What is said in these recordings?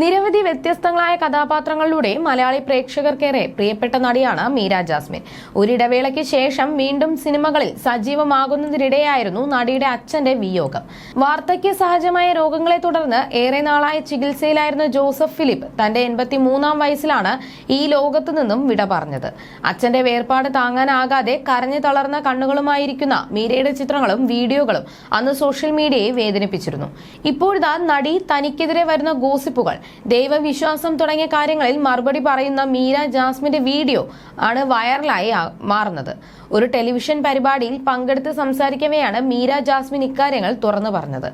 നിരവധി വ്യത്യസ്തങ്ങളായ കഥാപാത്രങ്ങളിലൂടെ മലയാളി പ്രേക്ഷകർക്കേറെ പ്രിയപ്പെട്ട നടിയാണ് മീര ജാസ്മിൻ. ഒരിടവേളയ്ക്ക് ശേഷം വീണ്ടും സിനിമകളിൽ സജീവമാകുന്നതിനിടെയായിരുന്നു നടിയുടെ അച്ഛന്റെ വിയോഗം. വാർദ്ധക്യ സഹജമായ രോഗങ്ങളെ തുടർന്ന് ഏറെ നാളായ ചികിത്സയിലായിരുന്ന ജോസഫ് ഫിലിപ്പ് തന്റെ എൺപത്തി മൂന്നാം വയസ്സിലാണ് ഈ ലോകത്തു നിന്നും വിട പറഞ്ഞത്. അച്ഛന്റെ വേർപാട് താങ്ങാനാകാതെ കരഞ്ഞു തളർന്ന കണ്ണുകളുമായിരിക്കുന്ന മീരയുടെ ചിത്രങ്ങളും വീഡിയോകളും അന്ന് സോഷ്യൽ മീഡിയയെ വേദനിപ്പിച്ചിരുന്നു. ഇപ്പോഴിതാ നടി തനിക്കെതിരെ വരുന്ന ഗോസിപ്പുകൾ ദൈവവിശ്വാസം തുടങ്ങിയ കാര്യങ്ങളിൽ മറുപടി പറയുന്ന മീര ജാസ്മിന്റെ വീഡിയോ ആണ് വൈറലായി മാറുന്നത്. ഒരു ടെലിവിഷൻ പരിപാടിയിൽ പങ്കെടുത്ത് സംസാരിക്കവെയാണ് മീര ജാസ്മിൻ ഇക്കാര്യങ്ങൾ തുറന്നു പറഞ്ഞത്.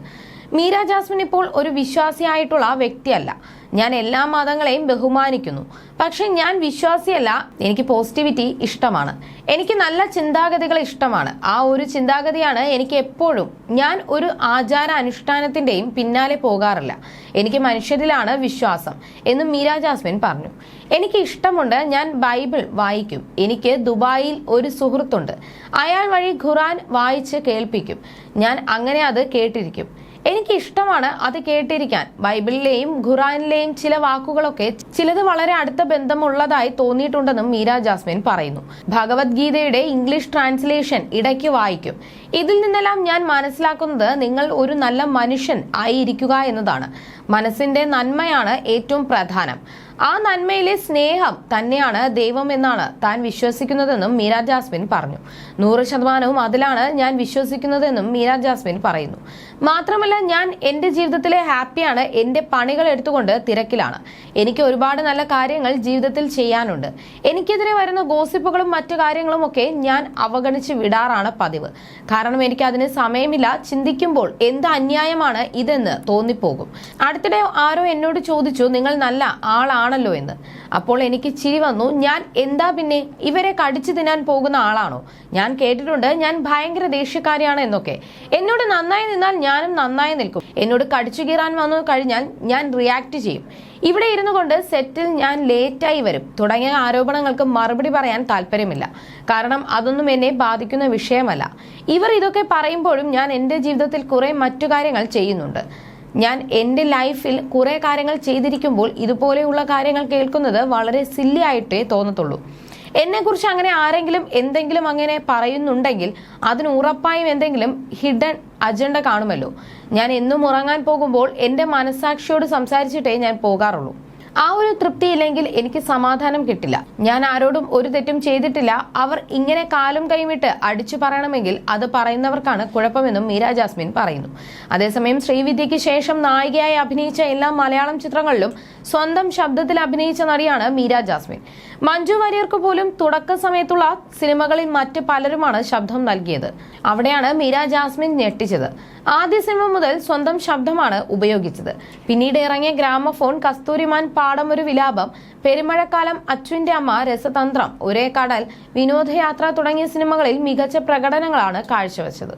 മീര ജാസ്മിൻ ഇപ്പോൾ ഒരു വിശ്വാസിയായിട്ടുള്ള വ്യക്തിയല്ല. ഞാൻ എല്ലാ മതങ്ങളെയും ബഹുമാനിക്കുന്നു. പക്ഷെ ഞാൻ വിശ്വാസിയല്ല എനിക്ക് പോസിറ്റിവിറ്റി ഇഷ്ടമാണ്. എനിക്ക് നല്ല ചിന്താഗതികൾ ഇഷ്ടമാണ്. ആ ഒരു ചിന്താഗതിയാണ് എനിക്ക് എപ്പോഴും ഞാൻ ഒരു ആചാര അനുഷ്ഠാനത്തിന്റെയും പിന്നാലെ പോകാറില്ല. എനിക്ക് മനുഷ്യരിലാണ് വിശ്വാസം എന്ന് മീര ജാസ്മിൻ പറഞ്ഞു. എനിക്ക് ഇഷ്ടമുണ്ട് ഞാൻ ബൈബിൾ വായിക്കും. എനിക്ക് ദുബായിൽ ഒരു സുഹൃത്തുണ്ട്. അയാൾ വഴി ഖുറാൻ വായിച്ച് കേൾപ്പിക്കും. ഞാൻ അങ്ങനെ അത് കേട്ടിരിക്കും. എനിക്ക് ഇഷ്ടമാണ് അത് കേട്ടിരിക്കാൻ. ബൈബിളിലെയും ഖുറാനിലെയും ചില വാക്കുകളൊക്കെ ചിലത് വളരെ അടുത്ത ബന്ധമുള്ളതായി തോന്നിയിട്ടുണ്ടെന്നും മീര ജാസ്മിൻ പറയുന്നു. ഭഗവത്ഗീതയുടെ ഇംഗ്ലീഷ് ട്രാൻസ്ലേഷൻ ഇടയ്ക്ക് വായിക്കും. ഇതിൽ നിന്നെല്ലാം ഞാൻ മനസ്സിലാക്കുന്നത് നിങ്ങൾ ഒരു നല്ല മനുഷ്യൻ ആയിരിക്കുക എന്നതാണ്. മനസ്സിന്റെ നന്മയാണ് ഏറ്റവും പ്രധാനം. ആ നന്മയിലെ സ്നേഹം തന്നെയാണ് ദൈവം എന്നാണ് താൻ വിശ്വസിക്കുന്നതെന്നും മീര ജാസ്മിൻ പറഞ്ഞു. നൂറ് ശതമാനവും അതിലാണ് ഞാൻ വിശ്വസിക്കുന്നതെന്നും മീര ജാസ്മിൻ പറയുന്നു. മാത്രമല്ല ഞാൻ എന്റെ ജീവിതത്തിലെ ഹാപ്പിയാണ് എന്റെ പണികൾ എടുത്തുകൊണ്ട് തിരക്കിലാണ്. എനിക്ക് ഒരുപാട് നല്ല കാര്യങ്ങൾ ജീവിതത്തിൽ ചെയ്യാനുണ്ട്. എനിക്കെതിരെ വരുന്ന ഗോസിപ്പുകളും മറ്റു കാര്യങ്ങളും ഒക്കെ ഞാൻ അവഗണിച്ച് വിടാറാണ് പതിവ്. കാരണം എനിക്ക് അതിന് സമയമില്ല. ചിന്തിക്കുമ്പോൾ എന്ത് അന്യായമാണ് ഇതെന്ന് തോന്നിപ്പോകും. അടുത്തിടെ ആരോ എന്നോട് ചോദിച്ചു നിങ്ങൾ നല്ല ആളാണല്ലോ എന്ന്. അപ്പോൾ എനിക്ക് ചിരി വന്നു. ഞാൻ എന്താ പിന്നെ? ഇവരെ കടിച്ചു തിന്നാൻ പോകുന്ന ആളാണോ? ഞാൻ കേട്ടിട്ടുണ്ട്. ഞാൻ ഭയങ്കര ദേഷ്യക്കാരിയാണ് എന്നൊക്കെ. എന്നോട് നന്നായി നിന്നാൽ ഞാനും നന്നായി നിൽക്കും. എന്നോട് കടിച്ചു കീറാൻ വന്നു കഴിഞ്ഞാൽ ഞാൻ റിയാക്ട് ചെയ്യും. ഇവിടെ ഇരുന്നു കൊണ്ട് സെറ്റിൽ ഞാൻ ലേറ്റായി വരും. തുടങ്ങിയ ആരോപണങ്ങൾക്ക് മറുപടി പറയാൻ താല്പര്യമില്ല. കാരണം അതൊന്നും എന്നെ ബാധിക്കുന്ന വിഷയമല്ല. ഇവർ ഇതൊക്കെ പറയുമ്പോഴും ഞാൻ എന്റെ ജീവിതത്തിൽ കുറെ മറ്റു കാര്യങ്ങൾ ചെയ്യുന്നുണ്ട്. ഞാൻ എന്റെ ലൈഫിൽ കുറെ കാര്യങ്ങൾ ചെയ്തിരിക്കുമ്പോൾ ഇതുപോലെയുള്ള കാര്യങ്ങൾ കേൾക്കുന്നത് വളരെ സില്ലി ആയിട്ടേ തോന്നത്തുള്ളൂ. എന്നെക്കുറിച്ച് അങ്ങനെ ആരെങ്കിലും എന്തെങ്കിലും അങ്ങനെ പറയുന്നുണ്ടെങ്കിൽ അതിന് ഉറപ്പായും എന്തെങ്കിലും ഹിഡൻ അജണ്ട കാണുമല്ലോ. ഞാൻ എന്നും ഉറങ്ങാൻ പോകുമ്പോൾ എന്റെ മനസാക്ഷിയോട് സംസാരിച്ചിട്ടേ ഞാൻ പോകാറുള്ളൂ. ആ ഒരു തൃപ്തി ഇല്ലെങ്കിൽ എനിക്ക് സമാധാനം കിട്ടില്ല. ഞാൻ ആരോടും ഒരു തെറ്റും ചെയ്തിട്ടില്ല. അവർ ഇങ്ങനെ കാലും കൈവിട്ട് അടിച്ചു പറയണമെങ്കിൽ അത് പറയുന്നവർക്കാണ് കുഴപ്പമെന്നും മീര ജാസ്മിൻ പറയുന്നു. അതേസമയം ശ്രീവിദ്യയ്ക്ക് ശേഷം നായികയായി അഭിനയിച്ച എല്ലാ മലയാളം ചിത്രങ്ങളിലും സ്വന്തം ശബ്ദത്തിൽ അഭിനയിച്ച നടിയാണ് മീര ജാസ്മിൻ. മഞ്ജു വാര്യർക്ക് പോലും തുടക്ക സമയത്തുള്ള സിനിമകളിൽ മറ്റ് പലരുമാണ് ശബ്ദം നൽകിയത്. അവിടെയാണ് മീര ജാസ്മിൻ ഞെട്ടിച്ചത്. ആദ്യ സിനിമ മുതൽ സ്വന്തം ശബ്ദമാണ് ഉപയോഗിച്ചത്. പിന്നീട് ഇറങ്ങിയ ഗ്രാമഫോൺ കസ്തൂരിമാൻ പാടമൊരു വിലാപം പെരുമഴക്കാലം അച്ഛന്റെ അമ്മ രസതന്ത്രം ഒരേ കടൽ വിനോദയാത്ര തുടങ്ങിയ സിനിമകളിൽ മികച്ച പ്രകടനങ്ങളാണ് കാഴ്ചവെച്ചത്.